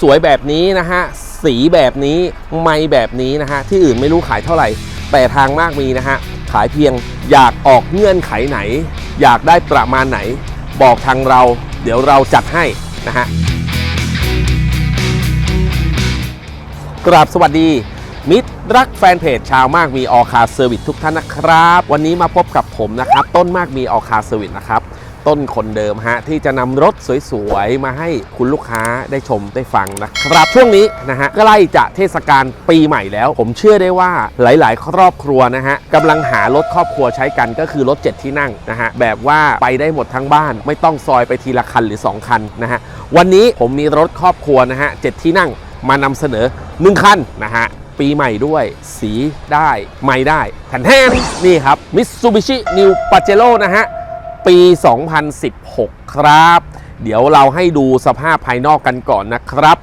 สวยๆแบบนี้นะฮะสีแบบนี้ไม่แบบนี้นะฮะที่อื่นไม่รู้ขายเท่าไหร่ แต่ทางมากมีนะฮะขายเพียงอยากออกเงื่อนไขไหน อยากได้ประมาณไหน บอกทางเรา เดี๋ยวเราจัดให้นะฮะกราบสวัสดี มิตรรักแฟนเพจชาวมากมีออคาเซอร์วิสทุกท่านนะครับ วันนี้มาพบกับผมนะครับ ต้นมากมีออคาเซอร์วิสนะครับ ต้นคนเดิมฮะ ที่จะนำรถสวยๆ มาให้คุณลูกค้าได้ชมได้ฟังนะครับ ช่วงนี้นะฮะใกล้จะเทศกาลปีใหม่แล้ว ผมเชื่อได้ว่าหลายๆ ครอบครัวนะฮะกำลังหารถครอบครัวใช้กันก็คือรถ 7 ที่นั่งนะฮะแบบว่าไปได้หมดทั้งบ้าน ไม่ต้องซอยไปทีละคันหรือ 2 คันนะฮะวันนี้ผมมีรถครอบครัวนะฮะเจ็ดที่นั่งมานำเสนอ1คันนะฮะปีใหม่ด้วยสีได้ ไม่ได้แทนแทนนี่ครับ Mitsubishi New Pajero นะฮะ ปี 2016 ครับ เดี๋ยวเราให้ดูสภาพภายนอกกันก่อนนะครับ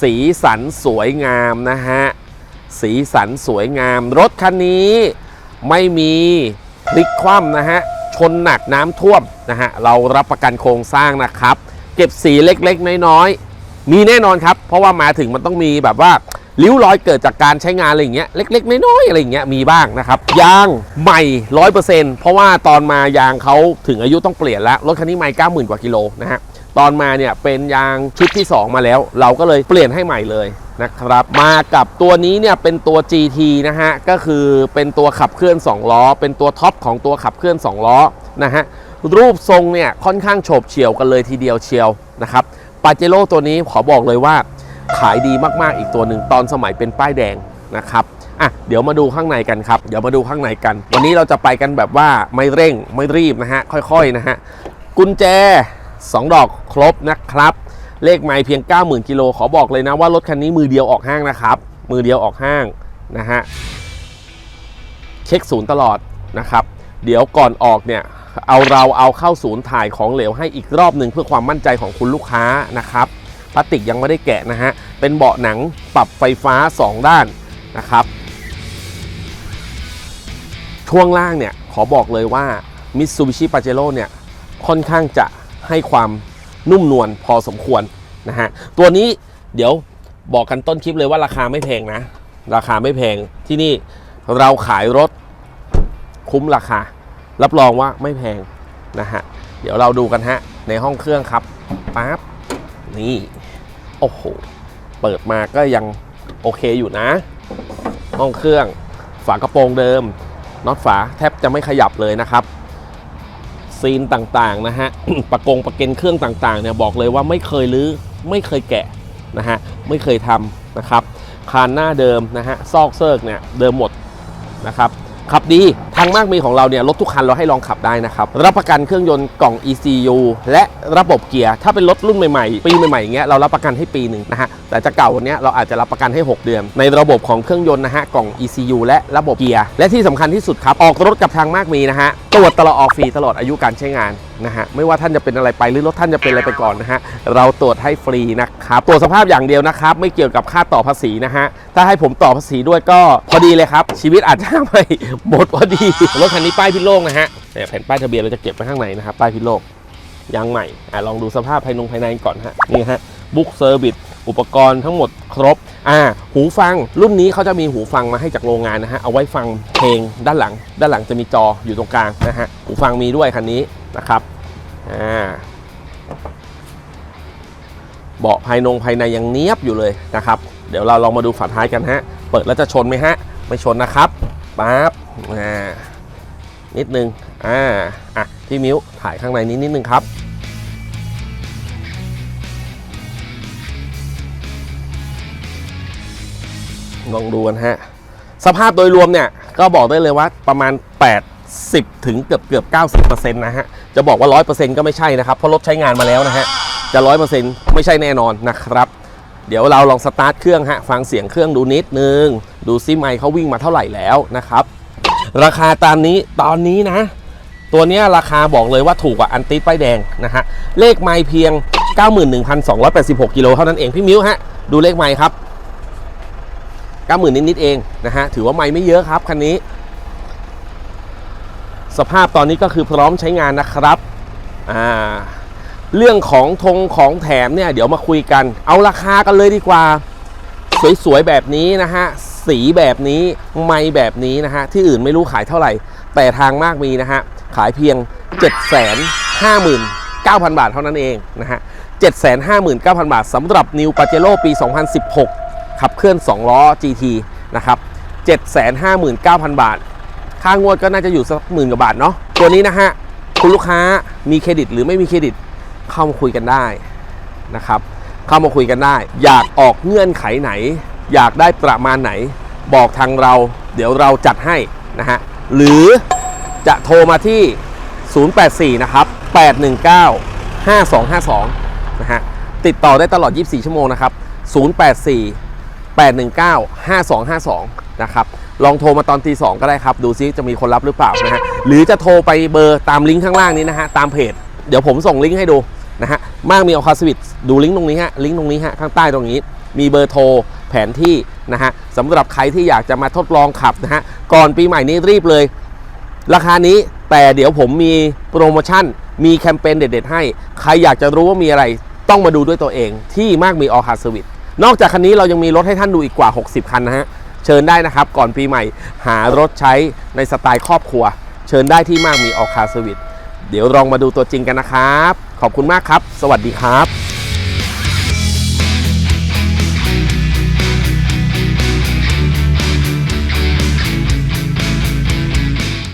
สีสันสวยงามนะฮะ สีสันสวยงาม รถคันนี้ไม่มีพลิกคว่ำนะฮะ ชนหนักน้ำท่วมนะฮะ เรารับประกันโครงสร้างนะครับ เก็บสีเล็กๆ น้อยๆ มีแน่นอนครับ เพราะว่ามาถึงมันต้องมีแบบว่า ริ้วรอยเกิดจากการใช้งานอะไรอย่างเงี้ยเล็ก ๆ น้อยๆอะไรอย่างเงี้ยมีบ้างนะครับยางใหม่100%เปอร์เซ็นต์เพราะว่าตอนมายางเขาถึงอายุต้องเปลี่ยนแล้วรถคันนี้ไม่90,000กว่ากิโลนะฮะตอนมาเนี่ยเป็นยางชุดที่ 2 มาแล้ว เราก็เลยเปลี่ยนให้ใหม่เลยนะครับ มากับตัวนี้เนี่ยเป็นตัว GT นะฮะ ก็คือเป็นตัวขับเคลื่อน 2 ล้อ เป็นตัวท็อปของตัวขับเคลื่อน 2 ล้อนะฮะ รูปทรงเนี่ยค่อนข้างโฉบเฉี่ยวกันเลยทีเดียวเชียวนะครับปาเจโร่ตัวนี้ขอบอกเลยว่า ขายดีมากๆอีกตัวหนึ่งตอนสมัยเป็นป้ายแดงนะครับอะเดี๋ยวมาดูข้างในกันครับ เดี๋ยวมาดูข้างในกัน วันนี้เราจะไปกันแบบว่าไม่เร่งไม่รีบนะฮะค่อยๆนะฮะกุญแจ 2 ดอกครบนะครับ เลขไมล์เพียง 90,000กิโลขอบอกเลยนะว่ารถคันนี้มือเดียวออกห้างนะครับ มือเดียวออกห้างนะฮะเช็คศูนย์ตลอดนะครับ เดี๋ยวก่อนออกเนี่ยเอาเราเอาเข้าศูนย์ถ่ายของเหลวให้อีกรอบหนึ่งเพื่อความมั่นใจของคุณลูกค้านะครับ ลาสติกยังไม่ได้แกะนะฮะ เป็นเบาะหนังปรับไฟฟ้า 2 ด้านนะครับ ช่วงล่างเนี่ยขอบอกเลยว่า Mitsubishi Pajero เนี่ยค่อนข้างจะให้ความนุ่มนวลพอสมควรนะฮะ ตัวนี้เดี๋ยวบอกกันต้นคลิปเลยว่าราคาไม่แพงนะ ราคาไม่แพงที่นี่เราขายรถคุ้มราคา รับรองว่าไม่แพงนะฮะ เดี๋ยวเราดูกันฮะ ในห้องเครื่องครับปั๊บนี่ โอ้โห เปิดมาก็ยังโอเคอยู่นะ ห้องเครื่อง ฝากระโปรงเดิม น็อตฝาแทบจะไม่ขยับเลยนะครับ ซีนต่างๆนะฮะ ประกงประเก็นเครื่องต่างๆเนี่ยบอกเลยว่าไม่เคยรื้อ ไม่เคยแกะนะฮะ ไม่เคยทำนะครับ คานหน้าเดิมนะฮะ ซอกเซิร์กเนี่ยเดิมหมดนะครับ ขับดี ทางมากมีของเราเนี่ยรถทุกคันเราให้ลองขับได้นะครับ รับประกันเครื่องยนต์กล่อง ECU และระบบเกียร์ ถ้าเป็นรถรุ่นใหม่ๆ ปีใหม่ๆอย่างเงี้ยเรารับประกันให้ปีหนึ่งนะฮะ แต่จะเก่าวันเนี้ยเราอาจจะรับประกันให้ 6 เดือน ในระบบของเครื่องยนต์นะฮะกล่อง ECU และระบบเกียร์ และที่สำคัญที่สุดครับ ออกรถกับทางมากมีนะฮะ ตรวจตลอดออกฟรีตลอดอายุการใช้งาน นะฮะไม่ว่าท่านจะเป็นอะไรไปหรือรถท่านจะเป็นอะไรไปก่อนนะฮะเราตรวจให้ฟรีนะครับตรวจสภาพอย่างเดียวนะครับ ไม่เกี่ยวกับค่าต่อภาษีนะฮะถ้าให้ผมต่อภาษีด้วยก็พอดีเลยครับ ชีวิตอาจจะไม่หมดพอดีรถคันนี้ป้ายพิโลกนะฮะแผ่นป้ายทะเบียนเราจะเก็บไว้ข้างในนะครับป้ายพิโลกยางใหม่อะลองดูสภาพภายนงภายในก่อนฮะนี่ฮะบุ๊กเซอร์วิสอุปกรณ์ทั้งหมดครบอ่าหูฟัง รุ่นนี้เขาจะมีหูฟังมาให้จากโรงงานนะฮะเอาไว้ฟังเพลงด้านหลัง ด้านหลังจะมีจออยู่ตรงกลางนะฮะหูฟังมีด้วยคันนี้ นะครับอ่าเบาะภายนงภายในยังเนี้ยบอยู่เลยนะครับ เดี๋ยวเราลองมาดูฝาท้ายกันฮะ เปิดแล้วจะชนไหมฮะ ไม่ชนนะครับปั๊บอ่านิดนึงอ่าอะพี่มิ้วถ่ายข้างในนี้นิดนึงครับลองดูกันฮะ สภาพโดยรวมเนี่ย ก็บอกได้เลยว่าประมาณ 80ถึงเกือบเกือบ90%นะฮะ จะบอกว่า 100%ก็ไม่ใช่นะครับ เพราะรถใช้งานมาแล้วนะฮะ จะ 100%ไม่ใช่แน่นอนนะครับ เดี๋ยวเราลองสตาร์ทเครื่องฮะ ฟังเสียงเครื่องดูนิดนึง ดูซิไมค์เขาวิ่งมาเท่าไหร่แล้วนะครับ ราคาตามนี้ตอนนี้นะ ตัวเนี้ยราคาบอกเลยว่าถูกกว่าอันติดป้ายแดงนะฮะ เลขไมล์เพียง 91,286กิโลเท่านั้นเองพี่มิ้วฮะ ดูเลขไมล์ครับ 90,000นิดๆเองนะฮะ ถือว่าไมล์ไม่เยอะครับคันนี้ สภาพตอนนี้ก็คือพร้อมใช้งานนะครับอ่าเรื่องของทงของแถมเนี่ยเดี๋ยวมาคุยกัน เอาราคากันเลยดีกว่า สวยๆแบบนี้นะฮะ สีแบบนี้ไม่แบบนี้นะฮะ ที่อื่นไม่รู้ขายเท่าไหร่ แต่ทางมากมีนะฮะ ขายเพียง 759,000 บาทเท่านั้นเองนะฮะ 759,000 บาทสำหรับ New Pajero ปี 2016 ขับเคลื่อน 2 ล้อ GT นะครับ 759,000 บาท ค่างวดก็น่าจะอยู่สักหมื่นกว่าบาทเนาะตัวนี้นะฮะคุณลูกค้ามีเครดิตหรือไม่มีเครดิตเข้ามาคุยกันได้นะครับ เข้ามาคุยกันได้ อยากออกเงื่อนไขไหน อยากได้ประมาณไหน บอกทางเรา เดี๋ยวเราจัดให้นะฮะหรือจะโทรมาที่ 084 นะครับ 819 5252 นะฮะติดต่อได้ตลอด 24 ชั่วโมงนะครับ 084 819 5252 นะครับ ลองโทรมาตอนตีสองก็ได้ครับ ดูซิจะมีคนรับหรือเปล่านะฮะหรือจะโทรไปเบอร์ตามลิงก์ข้างล่างนี้นะฮะตามเพจเดี๋ยวผมส่งลิงก์ให้ดูนะฮะมากมีออคาสวิตดูลิงก์ตรงนี้ฮะลิงก์ตรงนี้ฮะข้างใต้ตรงนี้ มีเบอร์โทรแผนที่นะฮะสำหรับใครที่อยากจะมาทดลองขับนะฮะก่อนปีใหม่นี้รีบเลย ราคานี้แต่เดี๋ยวผมมีโปรโมชั่น มีแคมเปญเด็ด ๆ ให้ ใครอยากจะรู้ว่ามีอะไรต้องมาดูด้วยตัวเองที่มากมีออคาสวิตนอกจากคันนี้เรายังมีรถให้ท่านดูอีกกว่า 60 คันนะฮะ เชิญได้นะครับ ก่อนปีใหม่ หารถใช้ในสไตล์ครอบครัว เชิญได้ที่มากมีออคาสวิตเดี๋ยวลองมาดูตัวจริงกันนะครับ ขอบคุณมากครับ สวัสดีครับ